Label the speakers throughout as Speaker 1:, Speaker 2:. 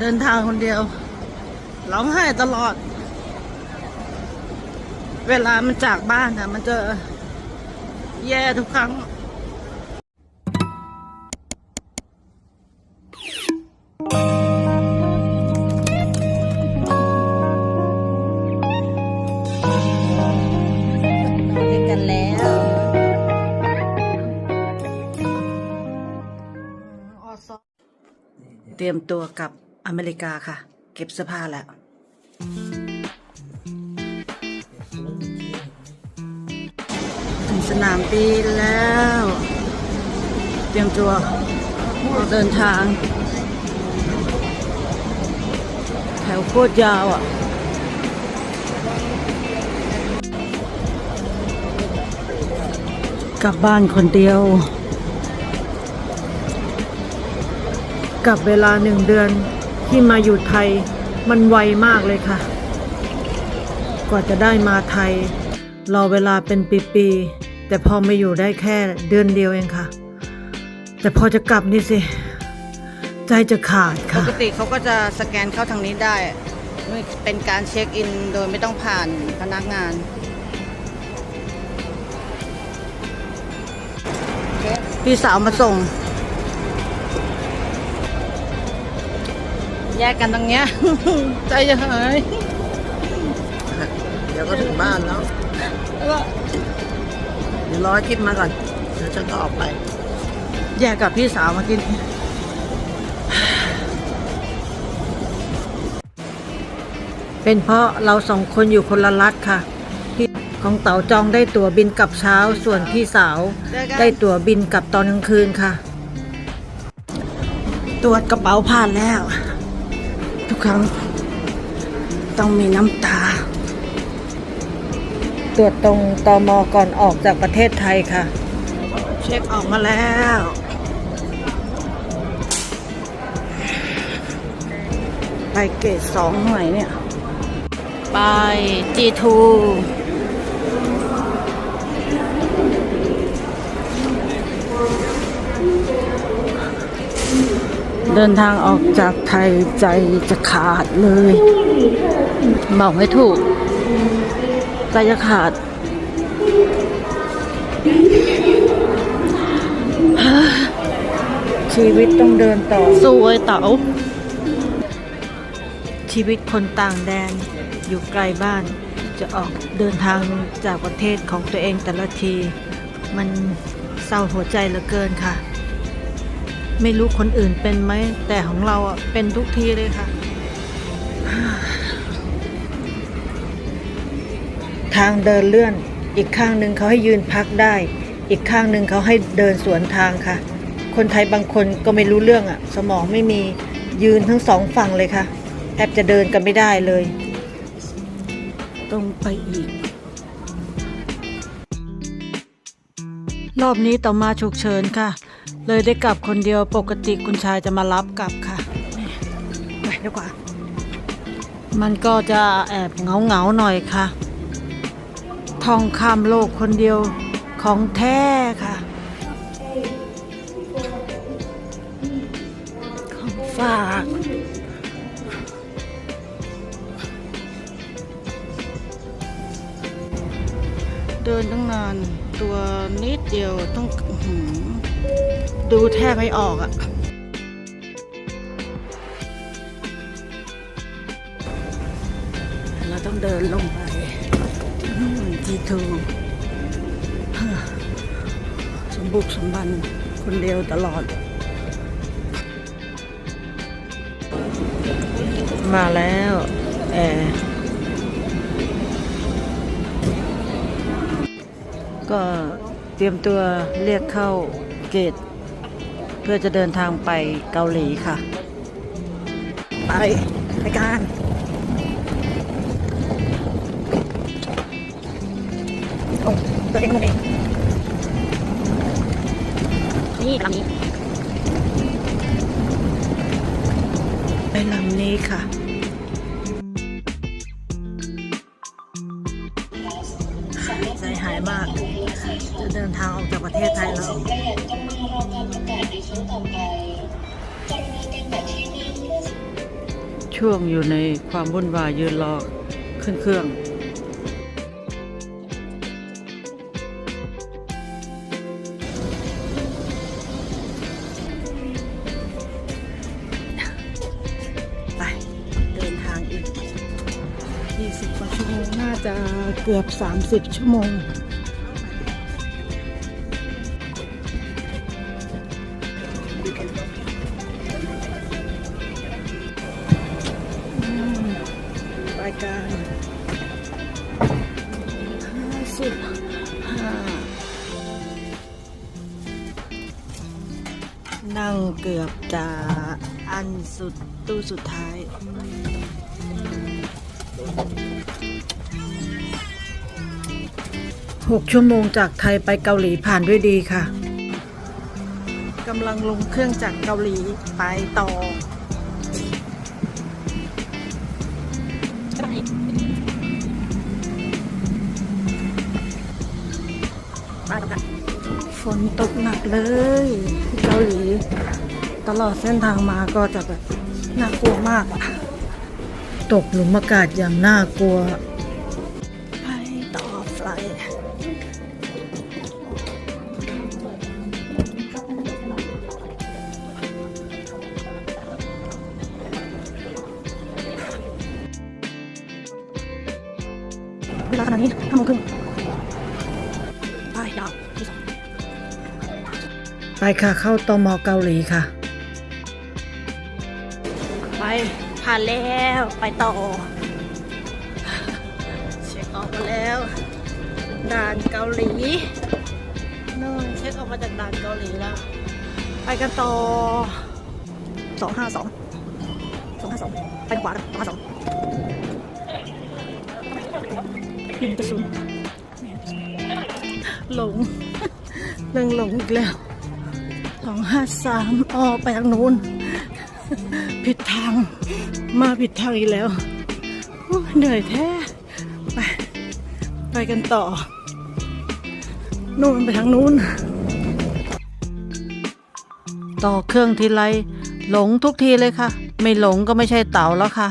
Speaker 1: เดินทางคนเดียว ร้องไห้ตลอด เวลามันจากบ้านอะมันจะแย่ทุกครั้งด้วยกันแล้วเตรียมตัวกับ อเมริกาค่ะ เก็บเสื้อผ้าแล้วถึงสนามบินแล้ว เตรียมตัวออกเดินทาง แถวโคตรยาวอะกลับบ้านคนเดียวกับเวลาหนึ่งเดือน ที่มาอยู่ไทยมันไวมากเลยค่ะ กว่าจะได้มาไทย รอเวลาเป็นปีๆ แต่พอมาอยู่ได้แค่เดือนเดียวเองค่ะ แต่พอจะกลับนี่สิ ใจจะขาด
Speaker 2: ป
Speaker 1: ค่ะ
Speaker 2: กติเขาก็จะสแกนเข้าทางนี้ได้เป็นการเช็คอินโดยไม่ต้องผ่านพนักงาน
Speaker 1: พี่สาวมาส่ง
Speaker 2: แยกกันตรงเนี้ย ใจจะหาย
Speaker 1: เดี๋ยวก็ถึงบ้านแล้ว
Speaker 2: แล้วก็
Speaker 1: เดี๋ยวรอให้ทิพย์มาก่อนเดี๋ยวฉันก็ออกไป แยกกับพี่สาวมากินเป็นเพราะเราสองคนอยู่คนละรัฐค่ะ พี่ของเต๋าจองได้ตั๋วบินกลับเช้า ส่วนพี่สาว
Speaker 2: เจอกัน
Speaker 1: ได้ตั๋วบินกลับตอนกลางคืนค่ะ ตรวจกระเป๋าผ่านแล้ว ทุกครั้ง ต้องมีน้ำตา ตรวจตรงตอมก่อนออกจากประเทศไทยค่ะ เช็คออกมาแล้ว ไปเกรดสองหน่อยเนี่ย ไป G2 เดินทางออกจากไทยใจจะขาดเลยบอกไม่ถูกใจจะขาดชีวิตต้องเดินต่อสู้ไอ้เต๋าชีวิตคนต่างแดนอยู่ไกลบ้าน จะออกเดินทางจากประเทศของตัวเองแต่ละที มันเศร้าหัวใจเหลือเกินค่ะ ไม่รู้คนอื่นเป็นไหม แต่ของเราอะ เป็นทุกทีเลยค่ะ ทางเดินเลื่อน อีกข้างหนึ่งเขาให้ยืนพักได้ อีกข้างหนึ่งเขาให้เดินสวนทางค่ะ คนไทยบางคนก็ไม่รู้เรื่องอะ สมองไม่มียืนทั้งสองฝั่งเลยค่ะแทบจะเดินกันไม่ได้เลยต้องไปอีก รอบนี้ต่อมาฉุกเฉินค่ะ เลยได้กลับคนเดียวปกติคุณชายจะมารับกลับค่ะนี่ไปดีกว่า มันก็จะแอบเหงาเหงาๆหน่อยค่ะท่องข้ามโลกคนเดียวของแท้ค่ะ ของฝากเดินตั้งนานตัวนิดเดียวต้องอื้อหือ ดูแทบไม่ออกอะเราต้องเดินลงไป ที่นู่นที่ทูสมบุกสมบันคนเดียวตลอด มาแล้วแอร์ก็เตรียมตัวเรียกเข้าเกต พื่อจะเดินทางไปเกาหลีค่ะ ไปไปกันโอ้ตัวเองตัวเองนี่ลำนี้ไปลำนี้ค่ะใจหายมาก จะเดินทางออกจากประเทศไทยแล้ว
Speaker 3: จะมี รอการประกาศในช่วงต่อไปจำนวนการบัตรที่นั่งเพื่อ
Speaker 1: ช่วงอยู่ในความวุ่นวายยืนรอขึ้นเครื่องไปเดินทางอีก 20กว่าชั่วโมง น่าจะเกือบ 30 ชั่วโมง การห้าสิบห้านั่งเกือบจะอันสุดตู้สุดท้ายหกชั่วโมงจากไทยไปเกาหลีผ่านด้วยดีค่ะกำลังลงเครื่องจากเกาหลีไปต่อ นตกหนักเลยที่เกาหลีตลอดเส้นทางมาก็จะแบบน่ากลัวมากอะตกหลุมอากาศอย่างน่ากลัว ไปต่อไฟลท์เวลาขนาดนี้ห้าโมงครึ่ง ค่ะเข้าตมเกาหลีค่ะ ไปผ่านแล้วไปต่อ เช็คออกมาแล้ว ด่านเกาหลีนู่นเช็คออกมาจากด่านเกาหลีแล้ว ไปกันต่อสองห้าสองสองห้าสองไปขวาสองห้าสองหลงกระสุนหลงเรื่องหลงอีกแล้ว สามออไปทางนู้น ผิดทาง มาผิดทางอีกแล้ว เหนื่อยแท้ ไป ไปกันต่อ นู่นไปทางนู้น ต่อเครื่องทีไรหลงทุกทีเลยค่ะ ไม่หลงก็ไม่ใช่เต่าแล้วค่ะ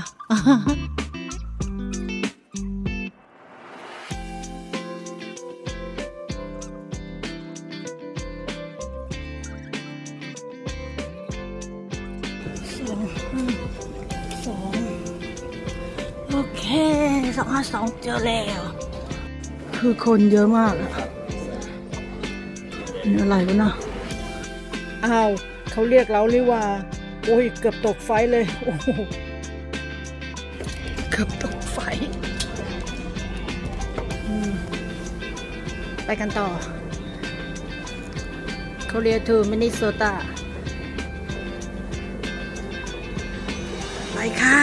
Speaker 1: โอเคสองห้าสองเจอแล้ว คือคนเยอะมากอะนี่อะไรวะนะอ้าวเขาเรียกเราลิว่า โอ้ย เกือบตกไฟเลย โอ้โหเกือบตกไฟอืมไปกันต่อเขาเรียกทูมินิโซตาไปค่ะ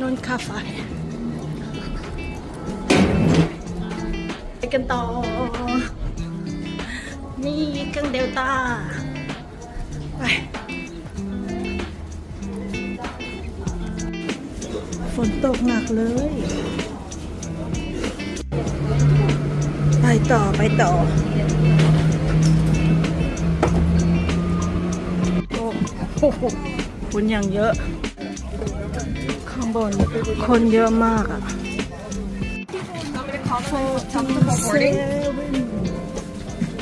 Speaker 1: นนคาไฟไปกันต่อ นี่เครื่องเดลต้า ไป ฝนตกหนักเลย ไปต่อไปต่อโอ้โหคนอย่างเยอะ บน คนเยอะมากอะ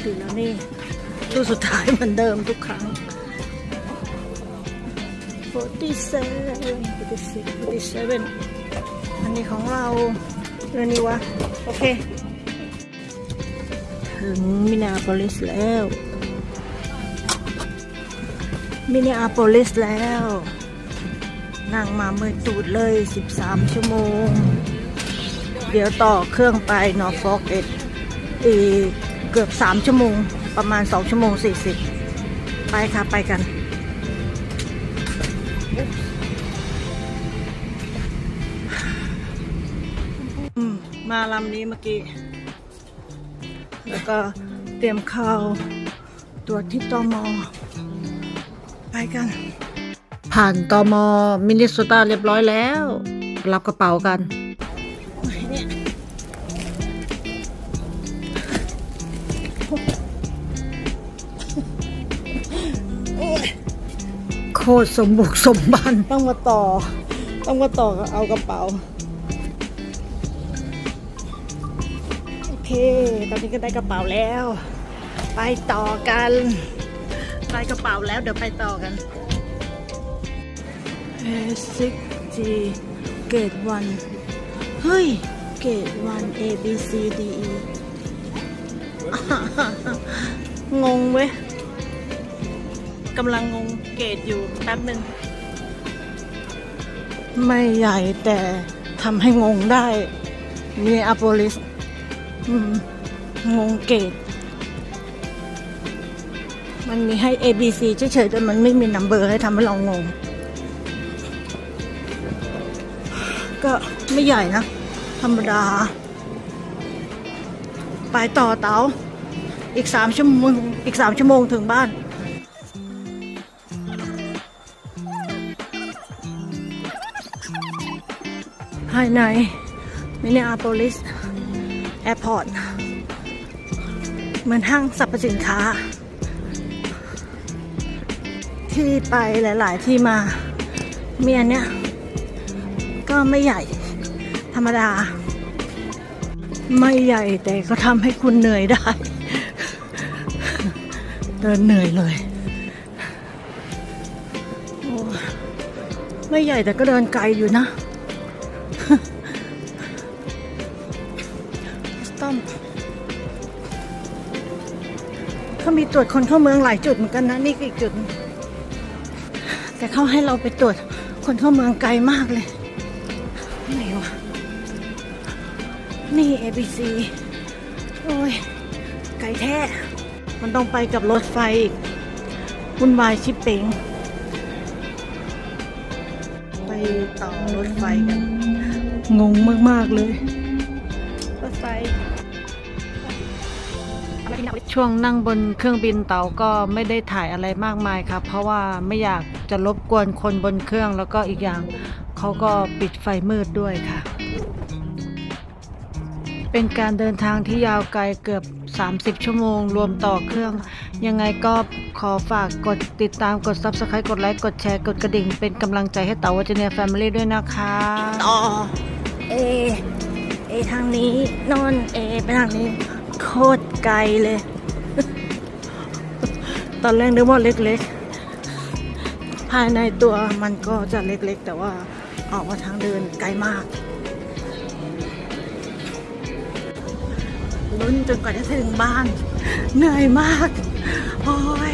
Speaker 1: ถึงแล้วนี่ตู้สุดท้ายเหมือนเดิมทุกครั้ง47 46 47อันนี้ของเราเรื่องนี้วะ โอเค ถึงมินาโปลิสแล้ว มินาโปลิสแล้ว นั่งมาเมื่อตูดเลย 13 ชั่วโมง เดี๋ยวต่อเครื่องไปนอฟอกเอ็ดอีเกือบ 3 ชั่วโมง ประมาณ 2 ชั่วโมง 40 ไปค่ะ ไปกัน มาลำนี้เมื่อกี้ แล้วก็เตรียมเข้าตรวจที่ตอมอไปกัน ผ่านตอมอมินิโซตาเรียบร้อยแล้ว รับกระเป๋ากันโอ้ยตรสมบุกสมบัน ต้องมาต่อ ต้องมาต่อเอากระเป๋า โอเค ตอนนี้ก็ได้กระเป๋าแล้ว ไปต่อกัน ได้กระเป๋าแล้วเดี๋ยวไปต่อกัน A6G เกรดวันเฮ้ย เกรดวัน A B C D E งงเว้ยกำลังงงเกรดอยู่แป๊บหนึ่งไม่ใหญ่แต่ทำให้งงได้ มีอโปลิสงงเกต มันมีให้ A B C เฉยๆแต่มันไม่มีนัมเบอร์ให้ทำให้เรางง ก็ไม่ใหญ่นะ ธรรมดา ไปต่อเต๋าอีกสามชั่วโมงอีกสามชั่วโมงถึงบ้าน ภายในมินิอาโปลิส แอร์พอร์ต เหมือนห้างสรรพสินค้า ที่ไปหลาย ๆ ที่มาเมียเนี้ย ก็ไม่ใหญ่ ธรรมดา ไม่ใหญ่แต่ก็ทำให้คุณเหนื่อยได้ เดินเหนื่อยเลยไม่ใหญ่แต่ก็เดินไกลอยู่นะต้อมเขามีตรวจคนเข้าเมืองหลายจุดเหมือนกันนะ นี่ก็อีกจุด แต่เขาให้เราไปตรวจคนเข้าเมืองไกลมากเลย นี่ ABC โอ้ย ไกลแท้ มันต้องไปกับรถไฟอีกวุ่นวายชิปเป่งไปต่อรถไฟกัน งงมาก ๆ เลย รถไฟ ช่วงนั่งบนเครื่องบินเต๋าก็ไม่ได้ถ่ายอะไรมากมายครับ เพราะว่าไม่อยากจะรบกวนคนบนเครื่องแล้วก็อีกอย่างเขาก็ปิดไฟมืดด้วยค่ะ เป็นการเดินทางที่ยาวไกลเกือบ 30 ชั่วโมง รวมต่อเครื่อง ยังไงก็ขอฝากกดติดตามกด Subscribe กดไลค์ กดแชร์ กดกระดิ่ง เป็นกำลังใจให้เต๋าวัจเนียแฟมิลี่ด้วยนะคะต่อเอ เอทางนี้นอนเอไปทางนี้ โคตรไกลเลย ตอนแรกนึกว่าเล็กๆ ภายในตัวมันก็จะเล็กๆ แต่ว่าออกมาทางเดินไกลมาก ลุ้นจนกว่าจะถึงบ้าน เหนื่อยมาก โอ้ย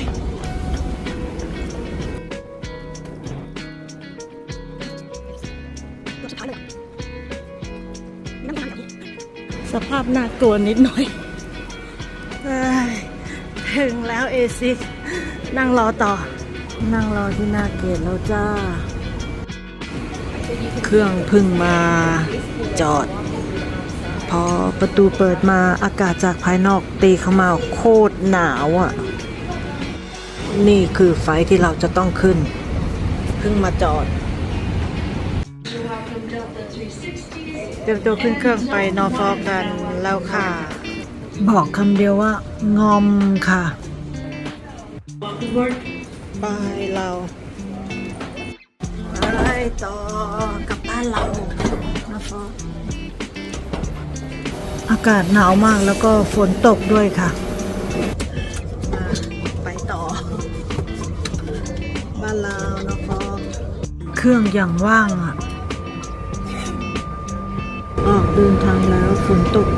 Speaker 1: สภาพน่ากลัวนิดหน่อยถึงแล้วเอซิกนั่งรอต่อ นั่งรอที่หน้าเกตแล้วจ้า เครื่องพึ่งมาจอด อประตูเปิดมาอากาศจากภายนอกตีเข้ามาโคตรหนาวอะ นี่คือไฟที่เราจะต้องขึ้นเพิ่งมาจอดเตรียมตัวขึ้นเครื่องไปนอร์ฟอกกันแล้วค่ะ บอกคำเดียวว่างอมค่ะไปเราไปต่อกับบ้านเรานอร์ฟอก อากาศหนาวมากแล้วก็ฝนตกด้วยค่ะมาไปต่อ บ้านเรานอร์ฟอร์กเครื่องอย่างว่างอะ ออกเดินทางแล้วฝนตก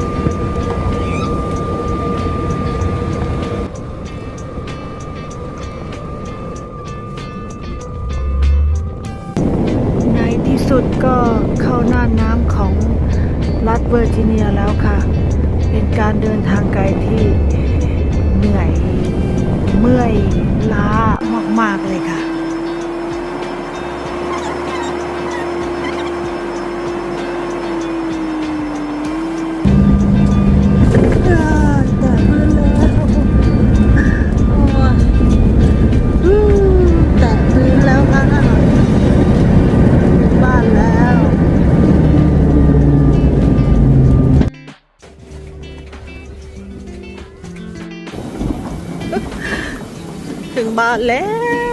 Speaker 1: ถึงบ้านแล้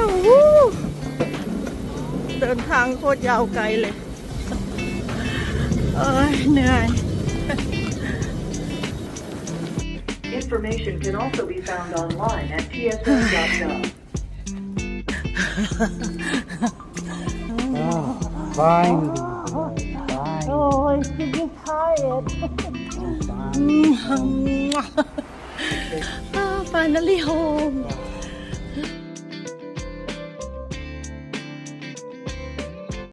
Speaker 1: ววู้เดินทางโคตรยาวไกลเลย เอ้ยเหนื่อย
Speaker 3: Information can also be found online at tsa.gov.
Speaker 4: Fine.
Speaker 1: โอ้ย getting tired finally home